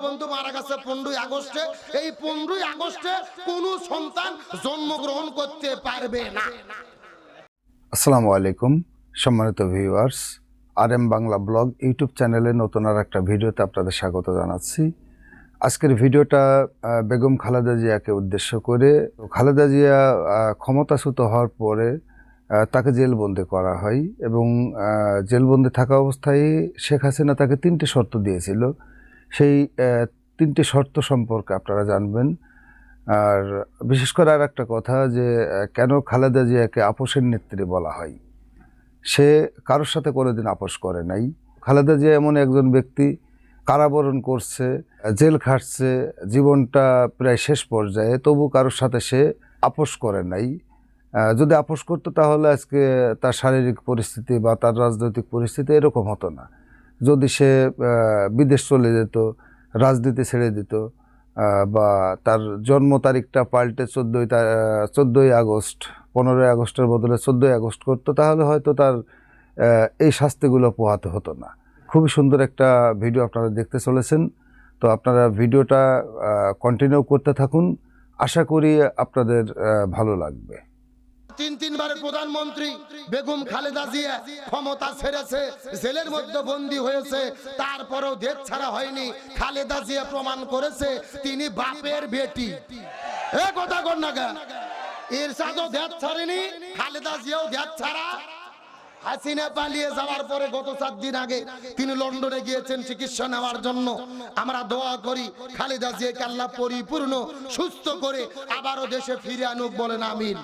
বঙ্গবন্ধু মারা গেছে পনেরোই আগস্টে। এই পনেরোই আগস্টে কোনো সন্তান জন্মগ্রহণ করতে পারবে না। আসসালামু আলাইকুম, সম্মানিত ভিউয়ার্স আর এম বাংলা ব্লগ ইউটিউব চ্যানেলে নতুন আর একটা ভিডিওতে আপনাদের স্বাগত জানাচ্ছি। আজকের ভিডিওটা বেগম খালেদা জিয়াকে উদ্দেশ্য করে। খালেদা জিয়া ক্ষমতাচ্যুত হওয়ার পরে তাকে জেলবন্দি করা হয় এবং জেলবন্দি থাকা অবস্থায় শেখ হাসিনা তাকে তিনটে শর্ত দিয়েছিল। সেই তিনটে শর্ত সম্পর্কে আপনারা জানবেন। আর বিশেষ করে আর একটা কথা যে কেন খালেদা জিয়াকে আপোষের নেত্রী বলা হয়? সে কারোর সাথে কোনোদিন আপোষ করে নাই। খালেদা জিয়া এমন একজন ব্যক্তি, কারাবরণ করছে, জেল খাটছে, জীবনটা প্রায় শেষ পর্যায়ে, তবু কারোর সাথে সে আপোষ করে নাই। যদি আপোষ করতো তাহলে আজকে তার শারীরিক পরিস্থিতি বা তার রাজনৈতিক পরিস্থিতি এরকম হতো না। যদি সে বিদেশ চলে যেত, রাজনীতি ছেড়ে দিত বা তার জন্ম তারিখটা পাল্টে চোদ্দোই চোদ্দোই আগস্ট, পনেরোই আগস্টের বদলে চোদ্দোই আগস্ট করতো, তাহলে হয়তো তার এই শাস্তিগুলো পোহাতে হতো না। খুবই সুন্দর একটা ভিডিও আপনারা দেখতে চলেছেন। তো আপনারা ভিডিওটা কন্টিনিউ করতে থাকুন। আশা করি আপনাদের ভালো লাগবে। প্রধানমন্ত্রী বেগম খালেদা জিয়া ক্ষমতা ছেড়েছে, জেলের মধ্যে বন্দী হয়েছে, তারপরেও দেশ ছাড়া হয়নি। খালেদা জিয়া প্রমাণ করেছে, তিনি বাপের বেটি। এ কথা কর না কেন? ইরশাদও দেশ ছাড়েনি, খালেদা জিয়াও দেশ ছাড়া। হাসিনা পালিয়ে যাওয়ার পরে গত চার দিন আগে তিনি লন্ডনে গিয়েছেন চিকিৎসা নেওয়ার জন্য। আমরা দোয়া করি, খালেদা জিয়াকে আল্লাহ পরিপূর্ণ, সুস্থ করে আবারও দেশে ফিরে আনুক বলেন, আমিন।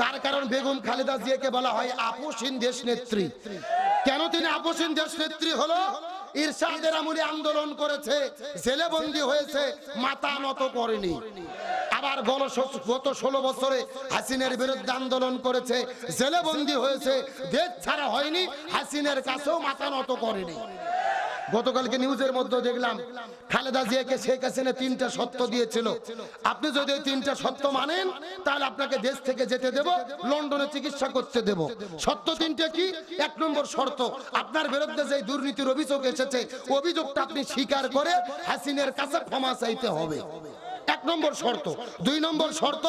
তার কারণ বেগম খালেদা জিয়াকে বলা হয় আপোষহীন দেশ নেত্রী। কেন তিনি আপোষহীন দেশ নেত্রী হলো? ইরশাদের আমলে আন্দোলন করেছে, জেলে বন্দী হয়েছে, মাথা নত করেনি। আবার গল গত ষোলো বছরে হাসিনের বিরুদ্ধে আন্দোলন করেছে, জেলে বন্দী হয়েছে, দেশ ছাড়া হয়নি, হাসিনের কাছেও মাথা নত করেনি। গতকালকে নিউজের মধ্যে দেখলাম খালেদা জিয়াকে শেখ হাসিনা তিনটা সত্য দিয়েছিল। আপনি যদি তিনটা সত্য মানেন, তাহলে আপনাকে দেশ থেকে যেতে দেব, লন্ডনে চিকিৎসা করতে দেব। সত্য তিনটা কি? এক নম্বর শর্ত, আপনার বিরুদ্ধে যে দুর্নীতির অভিযোগ এসেছে, অভিযোগটা আপনি স্বীকার করে হাসিনের কাছে ক্ষমা চাইতে হবে। এক নম্বর শর্ত। দুই নম্বর শর্ত,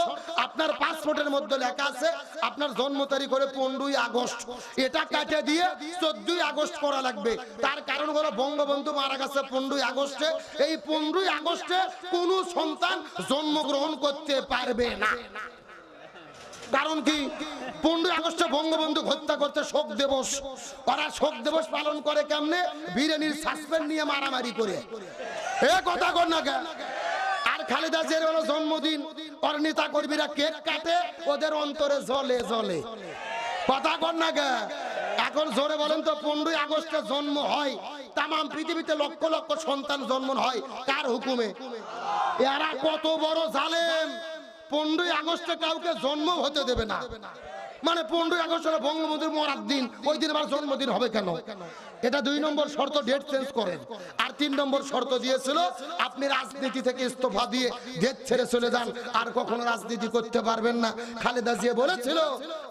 আপনার পাসপোর্টের মধ্যে লেখা আছে, আপনার জন্ম তারিখ করে পনেরোই আগস্ট। এটা কাটে দিয়ে চোদ্দই আগস্ট করা লাগবে। তার কারণ হলো বঙ্গবন্ধু মারা গেছে পনেরোই আগস্টে। এই পনেরোই আগস্টে কোনো সন্তান জন্মগ্রহণ করতে পারবে না। কারণ কি? পনেরোই আগস্টে বঙ্গবন্ধু হত্যা করতে শোক দিবস। ওরা শোক দিবস পালন করে কেমনে? বিরিয়ানির সাসপেন্ড নিয়ে মারামারি করে। এ কথা কর না কেন? খালেদা জিয়ার হলো জন্মদিন। ওর নেতা কর্মীরা কেক কাটে, ওদের অন্তরে জলে জলে কথা কর না গে। এখন জোরে বলেন তো, পনেরোই আগস্টে জন্ম হয়। তাম পৃথিবীতে লক্ষ লক্ষ সন্তান জন্ম হয়। কার হুকুমে? এরা কত বড় জালেম। পনেরোই আগস্টে কাউকে জন্ম হতে দেবে না। মানে পনেরোই আগস্ট হলো বঙ্গবন্ধুর মরার দিন ওই দিন আমার জন্মদিন হবে কেন? এটা দুই নম্বর শর্ত ডেট চেঞ্জ করেন আর তিন নম্বর শর্ত দিয়েছিল, আপনি রাজনীতি থেকে ইস্তফা দিয়ে দেশ ছেড়ে চলে যান। আর কখনো রাজনীতি করতে পারবেন না। খালেদা জিয়া বলেছিল,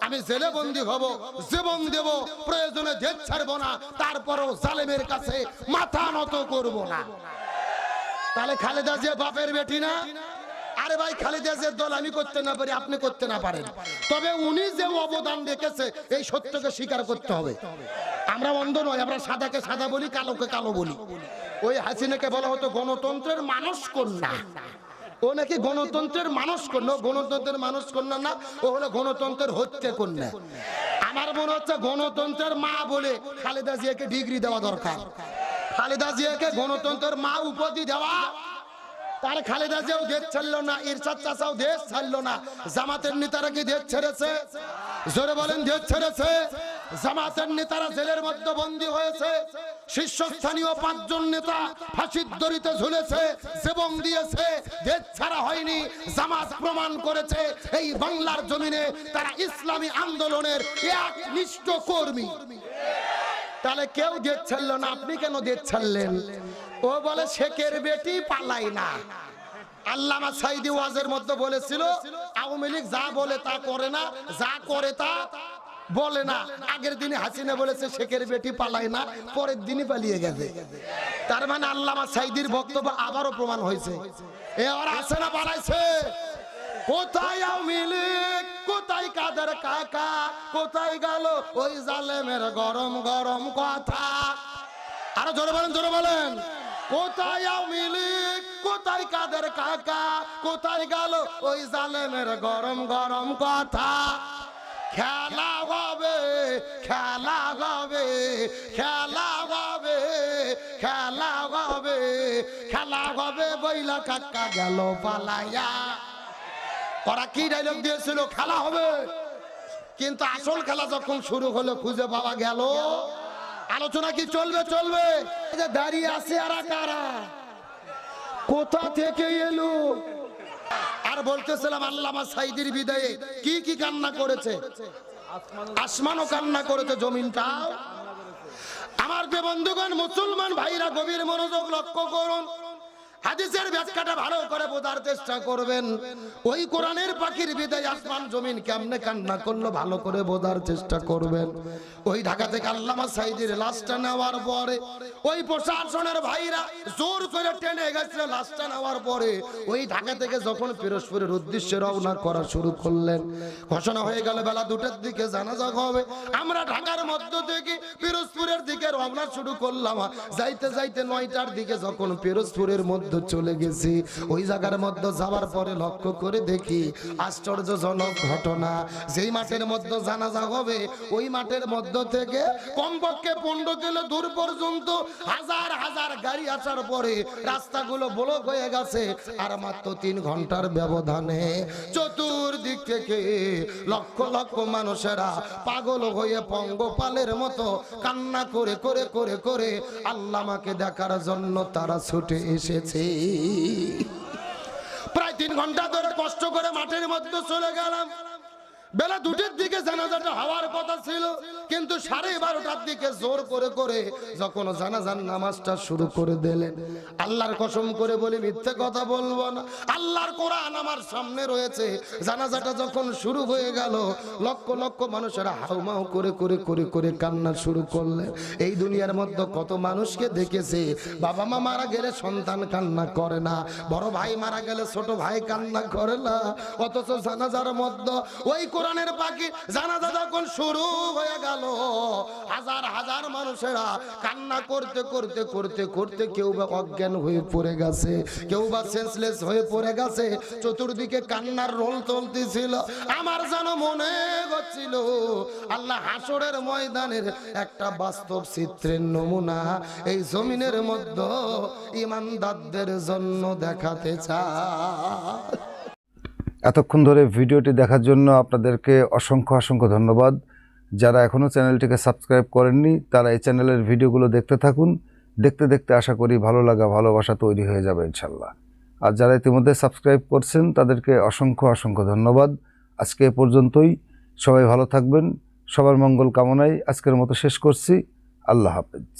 আমি জেলে বন্দি হব, জীবন দেব, প্রয়োজনে দেশ ছাড়বো না, তারপরও জালেমের কাছে মাথা নত করব না। তাহলে খালেদা জিয়া বাপের বেটি না? আরে ভাই, খালেদা জিয়ার দল আমি করতে না পারি, আপনি করতে না পারেন। তবে উনি যে অবদান রেখেছে, এই সত্যকে স্বীকার করতে হবে। আমরা অন্ধ নয়, আমরা সাদাকে সাদা বলি, কালোকে কালো বলি। ওই হাসিনাকে বলা হতো গণতন্ত্রের মানুষ কন্যা ও নাকি গণতন্ত্রের মানুষ কন্যা গণতন্ত্রের মানুষ কন্যা না, ও হলো গণতন্ত্রের হত্যা কন্যা আমার মনে হচ্ছে গণতন্ত্রের মা বলে খালেদা জিয়াকে ডিগ্রি দেওয়া দরকার। খালেদা জিয়াকে গণতন্ত্রের মা উপাধি দেওয়া তার খালেদা জিয়াও দেশ ছাড়লো না, ইরশাদ চাচাও দেশ ছাড়লো না, জামাতের নেতারা কি দেশ ছেড়েছে? জোরে বলেন, দেশ ছেড়েছে। জামাতের নেতারা জেলের মধ্যে বন্দী হয়েছে, শীর্ষস্থানীয় পাঁচজন নেতা ফাঁসির দড়িতে ঝুলেছে জীবন দিয়েছে, দেশ ছাড়া হয়নি, জামাত প্রমাণ করেছে, এই বাংলার জমিনে তারা ইসলামী আন্দোলনের এক নিষ্ঠ কর্মী। তাহলে কেউ দেশ না, আপনি কেন দেশ ছাড়লেন? ও বলে, শেখের বেটি পালাই না। আল্লামা সাইদি ওয়াজের মধ্যে বলেছিল, আওয়ামী লীগ যা বলে তা করে না, যা করে তা বলে না। আগের দিনে হাসিনা বলেছে, শেখের বেটি পালায় না, পরের দিনই পালিয়ে গেছে। তার মানে আল্লামা সাইদির বক্তব্য আবারও প্রমাণ হয়েছে। এ আসে না বাড়াইছে কোথায় আওয়ামী লীগ? কোথায় কাদের কাকা? কোথায় গেল ওই জালেমের গরম গরম কথা? আরও জোরে বলেন জোরে বলেন। কোথায় আওয়ামী লীগ? কোথায় কাদের কাকা? কোথায় গেল ওই জালেমের গরম গরম কথা? খেলা হবে খেলা হবে খেলা হবে খেলা হবে খেলা হবে বইলা কাকা গেল পালাইয়া। ওরা কি ডায়লগ দিয়েছিল? খেলা হবে। কিন্তু আসল খেলা যখন শুরু হলো, খুঁজে পাওয়া গেল। আলোচনা কি চলবে? চলবে। দাঁড়িয়ে আছে আর কারা? কোথা থেকে এলো? আর বলতেছিলাম, আল্লামা সাইদির বিদায়ে কি কি কান্না করেছে? আসমানও কান্না করেছে, জমিনটাও। আমার যে বন্ধুগণ, মুসলমান ভাইরা গভীর মনোযোগ লক্ষ্য করুন। হাদিসের ব্যাখ্যাটা ভালো করে বোঝার চেষ্টা করবেন। ওই কোরআনের পাখির বিদায় আসমান জমিন কেমনে কান্না করল ভালো করে বোঝার চেষ্টা করবেন। ওই ঢাকা থেকে আল্লামা সাইদির লাশটা নেওয়ার পরে, ওই প্রশাসনের ভাইরা জোর করে টেনে গেছিল লাশটা নেওয়ার পরে, ওই ঢাকা থেকে যখন পিরোজপুরের উদ্দেশ্যে রওনা করা শুরু করলেন। ঘোষণা হয়ে গেল, বেলা দুটার দিকে জানাজা হবে। আমরা ঢাকার মধ্য থেকে পিরোজপুরের দিকে রওনা শুরু করলাম। যাইতে যাইতে নয়টার দিকে যখন পিরোজপুরের মধ্যে চলে গেছি। ওই জায়গার মধ্যে যাওয়ার পরে লক্ষ্য করে দেখি আশ্চর্যজনক ঘটনা। যেই মাঠের মধ্যে জানাজা হবে, ওই মাঠের মধ্য থেকে কমপক্ষে পনেরো কিলো দূর পর্যন্ত হাজার হাজার গাড়ি আসার পরে রাস্তাগুলো ব্লক হয়ে গেছে, আর মাত্র তিন ঘণ্টার ব্যবধানে চতুর্দিক থেকে লক্ষ লক্ষ মানুষেরা পাগল হয়ে পঙ্গপালের মতো কান্না করে করে করে করে আল্লামাকে দেখার জন্য তারা ছুটে এসেছে। প্রায় তিন ঘণ্টা ধরে কষ্ট করে মাঠের মধ্যে চলে গেলাম। বেলা দুটির দিকে জানাজাটা হওয়ার কথা ছিল। কিন্তু সাড়ে বারোটার দিকে জোর করে করে যখন জানাজার নামাজটা শুরু করে দিলেন। আল্লাহর কসম করে বলি মিথ্যে কথা বলব না। আল্লাহর কোরআন আমার সামনে রয়েছে। জানাজাটা যখন শুরু হয়ে গেল লক্ষ লক্ষ মানুষেরা হাউমাউ করে করে করে করে কান্না শুরু করলেন। এই দুনিয়ার মধ্যে কত মানুষকে দেখেছে বাবা মা মারা গেলে সন্তান কান্না করে না। বড় ভাই মারা গেলে ছোট ভাই কান্না করে না। অথচ জানাজার মধ্যে ওই কোরআনের পাখি জানাজা যখন শুরু হয়ে গেল। হাজার হাজার মানুষেরা কান্না করতে করতে করতে করতে কেউ বা অজ্ঞান হয়ে পড়ে গেছে, কেউ বা সেন্সলেস হয়ে পড়ে গেছে। চতুর্দিকে কান্নার রোল চলতেছিল। আমার যেন মনে হচ্ছিল, আল্লাহ হাসরের ময়দানের একটা বাস্তব চিত্রের নমুনা এই জমিনের মধ্যে ইমানদারদের জন্য দেখাতে চায় এতক্ষণ ধরে ভিডিওটি দেখার জন্য আপনাদেরকে অসংখ্য অসংখ্য ধন্যবাদ। যারা এখনও চ্যানেলটিকে সাবস্ক্রাইব করেননি, তারা এই চ্যানেলের ভিডিওগুলো দেখতে থাকুন। দেখতে দেখতে আশা করি ভালো লাগা, ভালোবাসা তৈরি হয়ে যাবে ইনশাল্লাহ আর যারা ইতিমধ্যে সাবস্ক্রাইব করছেন, তাদেরকে অসংখ্য অসংখ্য ধন্যবাদ। আজকে এ পর্যন্তই। সবাই ভালো থাকবেন। সবার মঙ্গল কামনায় আজকের মতো শেষ করছি। আল্লাহ হাফেজ।